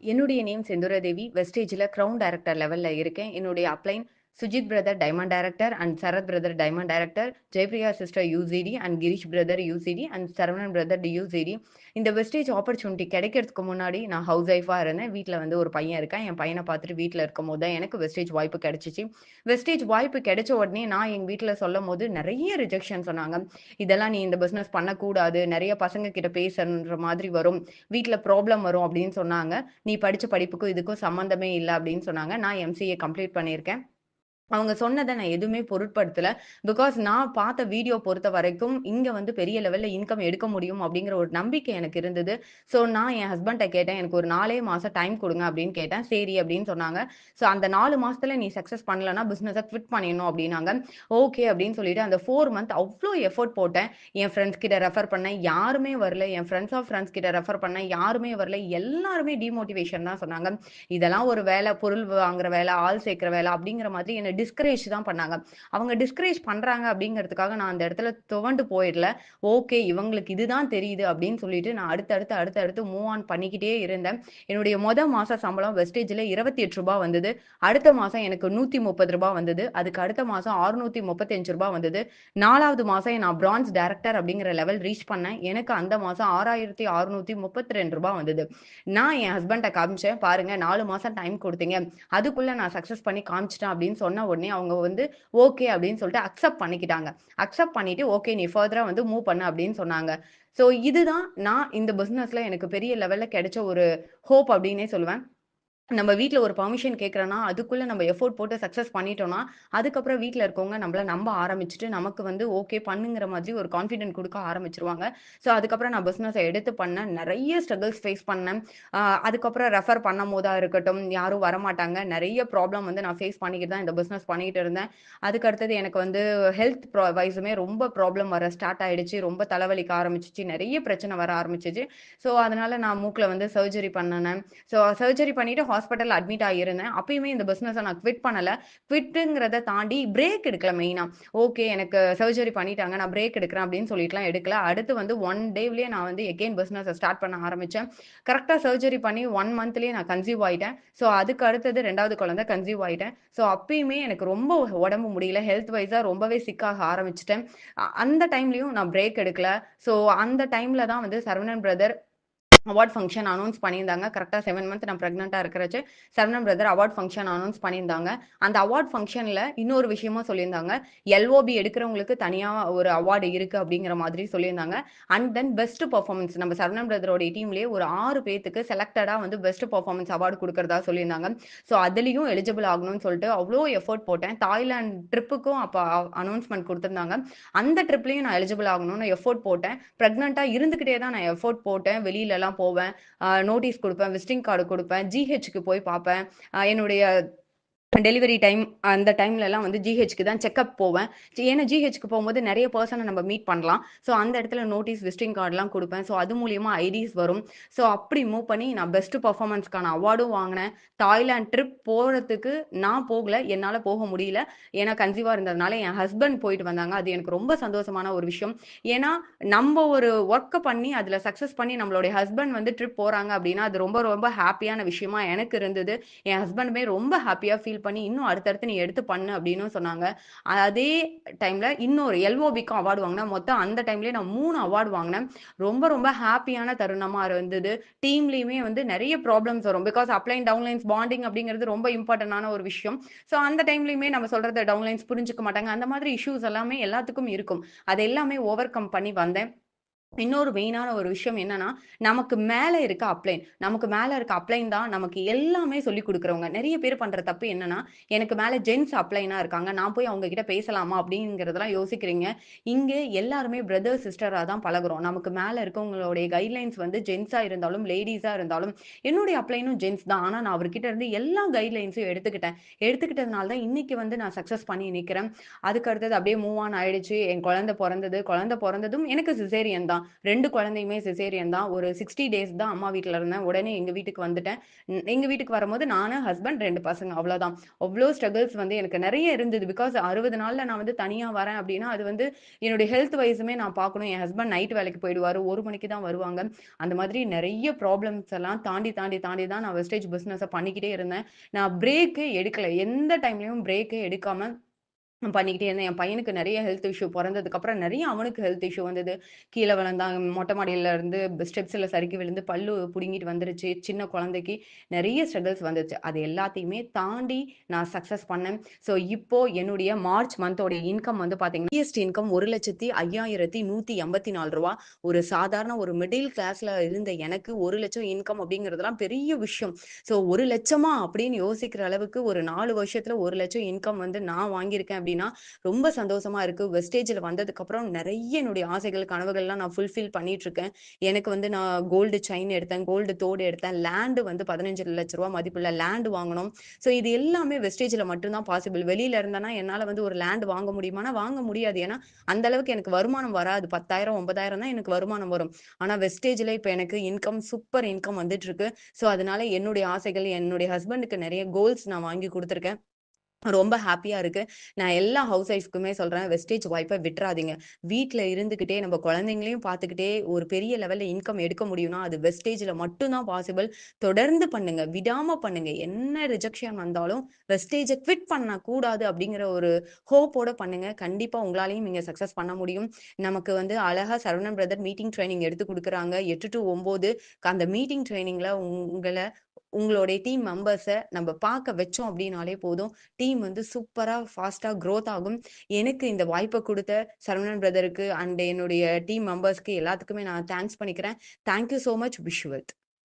என்னுடைய நேம் செந்துரதேவி வெஸ்டேஜில் crown director லெவலில் இருக்கேன். என்னுடைய upline Sujith brother diamond director and Sarath brother diamond director, Jayapriya sister UCD and Girish brother UCD and Saravanan brother UCD இந்த Vestige opportunity கிடைக்கிறதுக்கு முன்னாடி நான் ஹவுஸ் ஒய்ஃபாக இருந்தேன். வீட்டில் வந்து ஒரு பையன் இருக்கான். என் பையனை பார்த்துட்டு வீட்டில் இருக்கும் போது தான் எனக்கு வெஸ்டேஜ் வாய்ப்பு கிடைச்சிச்சு வெஸ்டேஜ் வாய்ப்பு கிடைச்ச உடனே நான் எங்கள் வீட்டில் சொல்லும் சொல்லும்போது நிறைய ரிஜெக்ஷன் சொன்னாங்க. இதெல்லாம் நீ இந்த பிஸ்னஸ் பண்ணக்கூடாது. நிறைய பசங்க கிட்ட பேசணுன்ற மாதிரி வரும். வீட்டில் ப்ராப்ளம் வரும் அப்படின்னு சொன்னாங்க. நீ படித்த படிப்புக்கும் இதுக்கும் சம்மந்தமே இல்லை அப்படின்னு சொன்னாங்க. நான் எம்சிஏ கம்ப்ளீட் பண்ணியிருக்கேன். அவங்க சொன்னதை நான் எதுவுமே பொருட்படுத்தல. பிகாஸ் நான் பார்த்த வீடியோ பொறுத்த வரைக்கும் இங்க வந்து பெரிய லெவல்ல இன்கம் எடுக்க முடியும் அப்படிங்கிற ஒரு நம்பிக்கை எனக்கு இருந்தது. ஸோ நான் என் ஹஸ்பண்ட்ட கேட்டேன். எனக்கு ஒரு நாலே மாசம் டைம் கொடுங்க அப்படின்னு கேட்டேன். சரி அப்படின்னு சொன்னாங்க. ஸோ அந்த நாலு மாசத்துல நீ சக்சஸ் பண்ணலன்னா பிசினஸை குவிட் பண்ணிடணும் அப்படின்னாங்க. ஓகே அப்படின்னு சொல்லிட்டு அந்த ஃபோர் மந்த் அவ்வளோ எஃபோர்ட் போட்டேன். என் ஃப்ரெண்ட்ஸ் கிட்ட ரெஃபர் பண்ணேன். யாருமே வரல. என் ஃப்ரெண்ட்ஸ் ஆஃப் ஃப்ரெண்ட்ஸ் கிட்ட ரெஃபர் பண்ணேன். யாருமே வரல. எல்லாருமே டிமோட்டிவேஷன் தான் சொன்னாங்க. இதெல்லாம் ஒரு வேலை பொருள் வாங்குற வேலை ஆள் சேர்க்கிற வேலை அப்படிங்கிற மாதிரி என்ன டிஸ்கரேஜ் தான் பண்ணாங்க. அவங்க டிஸ்கரேஜ் பண்றாங்க அப்படிங்கிறதுக்காக நான் அந்த இடத்துல துவண்டு போயிடல. ஓகே இவங்களுக்கு இதுதான் தெரியுது அப்படின்னு சொல்லிட்டு நான் அடுத்தடுத்து, அடுத்தடுத்து மூவ் ஆன் பண்ணிக்கிட்டே இருந்தேன். என்னுடைய மொத மாச சம்பளம் வெஸ்டேஜ்ல ரூ. 28 வந்தது. அடுத்த மாசம் எனக்கு நூற்றி முப்பது ரூபாய் வந்தது. அதுக்கு அடுத்த மாசம் ரூ. 635 வந்தது. நாலாவது மாசம் நான் பிரான்ஸ் டைரக்டர் அப்படிங்கிற லெவல் ரீச் பண்ணேன். எனக்கு அந்த மாசம் ரூ. 6632 வந்தது. நான் என் ஹஸ்பண்ட காமிச்சேன். பாருங்க நாலு மாசம் டைம் கொடுத்தீங்க அதுக்குள்ள நான் சக்சஸ் பண்ணி காமிச்சிட்டேன் அப்படின்னு சொன்ன உடனே அவங்க வந்து ஓகே அப்படின்னு சொல்லிட்டு அக்செப்ட் பண்ணிக்கிட்டாங்க. அக்செப்ட் பண்ணிட்டு ஓகே நீ ஃபர்தரா வந்து மூவ் பண்ண அப்படின்னு சொன்னாங்க. ஸோ இதுதான் நான் இந்த பிசினஸ்ல எனக்கு பெரிய லெவல்ல கிடைச்ச ஒரு ஹோப் அப்படின்னே சொல்லுவேன். நம்ம வீட்டில் ஒரு பர்மிஷன் கேட்குறோன்னா அதுக்குள்ளே நம்ம எஃபோர்ட் போட்டு சக்ஸஸ் பண்ணிட்டோம்னா, அதுக்கப்புறம் வீட்டில் இருக்கவங்க நம்மளை நம்ப ஆரம்பிச்சுட்டு, நமக்கு வந்து ஓகே பண்ணுங்கிற மாதிரி ஒரு கான்ஃபிடென்ட் கொடுக்க ஆரம்பிச்சிருவாங்க ஸோ அதுக்கப்புறம் நான் பிஸ்னஸை எடுத்து பண்ணேன். நிறைய ஸ்ட்ரகிள்ஸ் ஃபேஸ் பண்ணேன். அதுக்கப்புறம் ரெஃபர் பண்ணும்போதா இருக்கட்டும், யாரும் வரமாட்டாங்க. நிறைய ப்ராப்ளம் வந்து நான் ஃபேஸ் பண்ணிக்கிட்டு தான் இந்த பிஸ்னஸ் பண்ணிக்கிட்டு இருந்தேன். அதுக்கு அடுத்தது எனக்கு வந்து ஹெல்த் ப்ரா வைஸுமே ரொம்ப ப்ராப்ளம் வர ஸ்டார்ட் ஆகிடுச்சு ரொம்ப தலைவலிக்க ஆரம்பிச்சிச்சு நிறைய பிரச்சனை வர ஆரம்பிச்சிச்சு ஸோ அதனால நான் மூக்கில் வந்து சர்ஜரி பண்ணினேன் ஸோ சர்ஜரி பண்ணிவிட்டு ஹாஸ்பிட்டல் அட்மிட் ஆகியிருந்தேன். அப்பயுமே இந்த பிஸ்னஸை நான் குவிட் பண்ணலை குவிட்டுங்கிறத தாண்டி பிரேக் எடுக்கல மெயினாக ஓகே எனக்கு சர்ஜரி பண்ணிட்டாங்க. நான் பிரேக் எடுக்கிறேன் அப்படின்னு சொல்லிட்டுலாம் எடுக்கல. அடுத்து வந்து ஒன் டேவ்லேயே நான் வந்து எகைன் பிஸ்னஸை ஸ்டார்ட் பண்ண ஆரம்பித்தேன் கரெக்டாக சர்ஜரி பண்ணி ஒன் மந்த்லேயே நான் கன்சீவ் ஆகிட்டேன் ஸோ அதுக்கு அடுத்தது ரெண்டாவது குழந்தை கன்சீவ் ஆகிட்டேன் ஸோ அப்பயுமே எனக்கு ரொம்ப உடம்பு முடியல. ஹெல்த் வைஸாக ரொம்பவே சிக்காக ஆரம்பிச்சிட்டேன் அந்த டைம்லையும் நான் பிரேக் எடுக்கல. ஸோ அந்த டைமில் தான் வந்து Saravanan brother award function announce பண்ணியிருந்தாங்க. கரெக்டாக செவன் மந்த் நான் ப்ரெக்னெண்ட்டாக இருக்கிறச்சு Saravanan brother award function announce பண்ணியிருந்தாங்க. அந்த அவார்ட் ஃபங்க்ஷனில் இன்னொரு விஷயமா சொல்லியிருந்தாங்க. எல்ஓபி எடுக்கிறவங்களுக்கு தனியாக ஒரு அவார்டு இருக்குது அப்படிங்கிற மாதிரி சொல்லியிருந்தாங்க. அண்ட் தென் பெஸ்ட் பர்ஃபார்மன்ஸ் நம்ம சரவணன் பிரதரோட டீம்லேயே ஒரு ஆறு பேத்துக்கு செலக்டடாக வந்து பெஸ்ட் பர்ஃபார்மன்ஸ் அவார்ட் கொடுக்குறதா சொல்லியிருந்தாங்க. ஸோ அதுலேயும் எலிஜிபிள் ஆகணும்னு சொல்லிட்டு அவ்வளோ எஃபோர்ட் போட்டேன். தாய்லாந்து ட்ரிப்புக்கும் அப்போ அனௌன்ஸ்மெண்ட் கொடுத்துருந்தாங்க அந்த ட்ரிப்லையும் நான் எலிஜிபிள் ஆகணும்னு எஃபோர்ட் போட்டேன். ப்ரெக்னெண்ட்டாக இருந்துக்கிட்டே தான் நான் எஃபோர்ட் போட்டேன். வெளியிலலாம் போவேன். நோட்டீஸ் கொடுப்பேன் விசிட்டிங் கார்டு கொடுப்பேன் ஜிஹெச்க்கு போய் பார்ப்பேன். என்னுடைய டெலிவரி டைம் அந்த டைம்லலாம் வந்து ஜிஹெச்க்கு தான் செக்கப் போவேன். ஏன்னா ஜிஹெச்க்கு போகும்போது நிறைய பர்சனை நம்ம மீட் பண்ணலாம். ஸோ அந்த இடத்துல நோட்டீஸ், விசிட்டிங் கார்டெலாம் கொடுப்பேன் ஸோ அது மூலியமாக ஐடிஸ் வரும். ஸோ அப்படி மூவ் பண்ணி நான் பெஸ்ட் பர்ஃபார்மன்ஸ்க்கான அவார்டும் வாங்கினேன் தாய்லாந்து ட்ரிப் போகிறதுக்கு நான் போகல. என்னால் போக முடியல. ஏன்னா கன்சீவாக இருந்ததுனால என் ஹஸ்பண்ட் போயிட்டு வந்தாங்க. அது எனக்கு ரொம்ப சந்தோஷமான ஒரு விஷயம். ஏன்னா நம்ம ஒரு ஒர்க்கை பண்ணி அதில் சக்ஸஸ் பண்ணி நம்மளுடைய ஹஸ்பண்ட் வந்து ட்ரிப் போகிறாங்க அப்படின்னா, அது ரொம்ப ரொம்ப ஹாப்பியான விஷயமா எனக்கு இருந்தது. என் ஹஸ்பண்டுமே ரொம்ப ஹாப்பியாக ஃபீல் பண்ணி, இன்னும் அடுத்தடுத்து நீ எடுத்து பண்ணு அப்படின்னும் சொன்னாங்க. அதே டைம்ல இன்னொரு எல்ஓபிக்கும் அவார்டு வாங்கினேன் மொத்தம் அந்த டைம்லயே நான் மூணு அவார்டு வாங்கினேன் ரொம்ப ரொம்ப ஹாப்பியான தருணமா இருந்தது. டீம்லயுமே வந்து நிறைய ப்ராப்ளம்ஸ் வரும். பிகாஸ் அப்லைன், டவுன்லைன்ஸ் பாண்டிங் அப்படிங்கிறது ரொம்ப இம்பார்ட்டன்டான ஒரு விஷயம். ஸோ அந்த டைம்லயுமே நம்ம சொல்றத டவுன்லைன்ஸ் புரிஞ்சுக்க மாட்டாங்க. அந்த மாதிரி இஷ்யூஸ் எல்லாமே எல்லாத்துக்கும் இருக்கும். அது எல்லாமே ஓவர் கம் பண்ணி வந்தேன். இன்னொரு மெயினான ஒரு விஷயம் என்னன்னா, நமக்கு மேல இருக்க அப்ளைன். நமக்கு மேல இருக்க அப்ளைன் தான் நமக்கு எல்லாமே சொல்லிக் கொடுக்குறவங்க நிறைய பேர் பண்ற தப்பு என்னன்னா, எனக்கு மேல ஜென்ட்ஸ் அப்ளைனா இருக்காங்க. நான் போய் அவங்க கிட்ட பேசலாமா அப்படிங்கிறதெல்லாம் யோசிக்கிறீங்க. இங்க எல்லாருமே பிரதர், சிஸ்டரா தான் பழகுறோம். நமக்கு மேல இருக்கவங்களுடைய கைட்லைன்ஸ் வந்து ஜென்ஸா இருந்தாலும், லேடிஸா இருந்தாலும் என்னுடைய அப்ளைனும் ஜென்ஸ் தான். ஆனா நான் அவர்கிட்ட இருந்து எல்லா கைட்லைன்ஸையும் எடுத்துக்கிட்டேன். எடுத்துக்கிட்டதுனால தான் இன்னைக்கு வந்து நான் சக்சஸ் பண்ணி நிக்கிறேன். அதுக்கு அடுத்தது அப்படியே மூவ் ஆன் ஆயிடுச்சு. என் குழந்தை பிறந்தது குழந்தை பிறந்ததும் எனக்கு சிசேரியன் தான். தான். ரெண்டு குழந்தையுமே சிசேரியன் தான். ஒரு 60 டேஸ் தான் அம்மா வீட்டில் இருந்தேன். உடனே எங்க வீட்டுக்கு வந்துட்டேன். எங்கள் எங்க வீட்டுக்கு வரும்போது நானும் ஹஸ்பண்ட் ரெண்டு பசங்க அவ்வளோதான். அவ்வளோ ஸ்ட்ரகிள்ஸ் வந்து எனக்கு நிறைய இருந்தது. பிகாஸ் அறுபது நாளில் நான் வந்து தனியாக வரேன் அப்படின்னா அது வந்து என்னுடைய ஹெல்த் வைஸுமே நான் பார்க்கணும். என் ஹஸ்பண்ட் நைட் வேலைக்கு போயிடுவாரு. ஒரு மணிக்கு தான் வருவாங்க. அந்த மாதிரி நிறைய ப்ராப்ளம்ஸ் எல்லாம் தாண்டி, தாண்டி, தாண்டி தான் நான் வெஸ்டேஜ் பிஸ்னஸை பண்ணிக்கிட்டே இருந்தேன். நான் பிரேக்கே எடுக்கலை எந்த டைம்லையும் பிரேக்கே எடுக்காம பண்ணிக்கிட்டே இருந்தேன். என் பையனுக்கு நிறைய ஹெல்த் இஷ்யூ பிறந்ததுக்கப்புறம் நிறைய அவனுக்கு ஹெல்த் இஷ்யூ வந்தது. கீழே விழுந்தான். மொட்டை மாடியில இருந்து ஸ்டெப்ஸ்ல சறுக்கி விழுந்து பல்லு புடுங்கிட்டு வந்துருச்சு. சின்ன குழந்தைக்கு நிறைய ஸ்ட்ரகிள்ஸ் வந்துச்சு. அது எல்லாத்தையுமே தாண்டி நான் சக்சஸ் பண்ணேன். ஸோ இப்போ என்னுடைய மார்ச் மந்தோடைய இன்கம் வந்து பார்த்தீங்கன்னா, ஜிஎஸ்டி இன்கம் ஒரு லட்சத்தி ஐயாயிரத்தி நூற்றி எண்பத்தி நாலு ரூபா ஒரு சாதாரண ஒரு மிடில் கிளாஸ்ல இருந்த எனக்கு ஒரு லட்சம் இன்கம் அப்படிங்கிறதுலாம் பெரிய விஷயம். ஸோ ஒரு லட்சமா அப்படின்னு யோசிக்கிற அளவுக்கு ஒரு 4 வருஷத்துல 1,00,000 இன்கம் வந்து நான் வாங்கியிருக்கேன் அப்படின்னா, ரொம்ப சந்தோஷமா இருக்கு. வெஸ்டேஜில் வந்ததுக்கப்புறம் நிறைய என்னுடைய ஆசைகள், கனவுகள்லாம் நான் ஃபுல்ஃபில் பண்ணிட்டுருக்கேன். எனக்கு வந்து நான் கோல்டு செயின் எடுத்தேன். கோல்டு தோடு எடுத்தேன். லேண்ட் வந்து பதினஞ்சு லட்ச ரூபா மதிப்புள்ள லேண்டு வாங்கணும். ஸோ இது எல்லாமே வெஸ்டேஜில் மட்டும்தான் பாசிபிள். வெளியில இருந்தேன்னா என்னால் வந்து ஒரு லேண்ட் வாங்க முடியுமானா வாங்க முடியாது. ஏன்னா, அந்த அளவுக்கு எனக்கு வருமானம் வராது. 10,000 9,000 தான் எனக்கு வருமானம் வரும். ஆனால் வெஸ்டேஜில் இப்போ எனக்கு இன்கம் சூப்பர் இன்கம் வந்துட்டுருக்கு. ஸோ அதனால என்னுடைய ஆசைகள், என்னுடைய ஹஸ்பண்டுக்கு நிறைய கோல்ஸ் நான் வாங்கி கொடுத்துருக்கேன் ரொம்ப ஹாப்பியாக இருக்கு. நான் எல்லா ஹவுஸ் ஒய்ஃப்க்குமே சொல்றேன். வெஸ்டேஜ் வாய்ப்பை விட்றாதீங்க. வீட்டில் இருந்துகிட்டே நம்ம குழந்தைங்களையும் பார்த்துக்கிட்டே ஒரு பெரிய லெவல்ல இன்கம் எடுக்க முடியும்னா, அது வெஸ்டேஜ்ல மட்டும்தான் பாசிபிள். தொடர்ந்து பண்ணுங்க. விடாம பண்ணுங்க. என்ன ரிஜெக்ஷன் வந்தாலும் வெஸ்டேஜை குவிட் பண்ணக்கூடாது அப்படிங்கிற ஒரு ஹோப்போட பண்ணுங்க. கண்டிப்பா உங்களாலையும் நீங்க சக்சஸ் பண்ண முடியும். நமக்கு வந்து அழகா சரவணன் பிரதர் மீட்டிங் ட்ரைனிங் எடுத்து கொடுக்குறாங்க எட்டு டூ 9 அந்த மீட்டிங் ட்ரைனிங்கில் உங்களை உங்களுடைய டீம் மெம்பர்ஸை நம்ம பார்க்க வச்சோம் அப்படின்னாலே போதும். டீம் வந்து சூப்பராக ஃபாஸ்ட்டாக க்ரோத் ஆகும். எனக்கு இந்த வாய்ப்பை கொடுத்த சரவணன் பிரதருக்கு அண்ட் என்னுடைய டீம் மெம்பர்ஸ்க்கு எல்லாத்துக்குமே நான் தேங்க்ஸ் பண்ணிக்கிறேன். Thank you much. விஷுவத்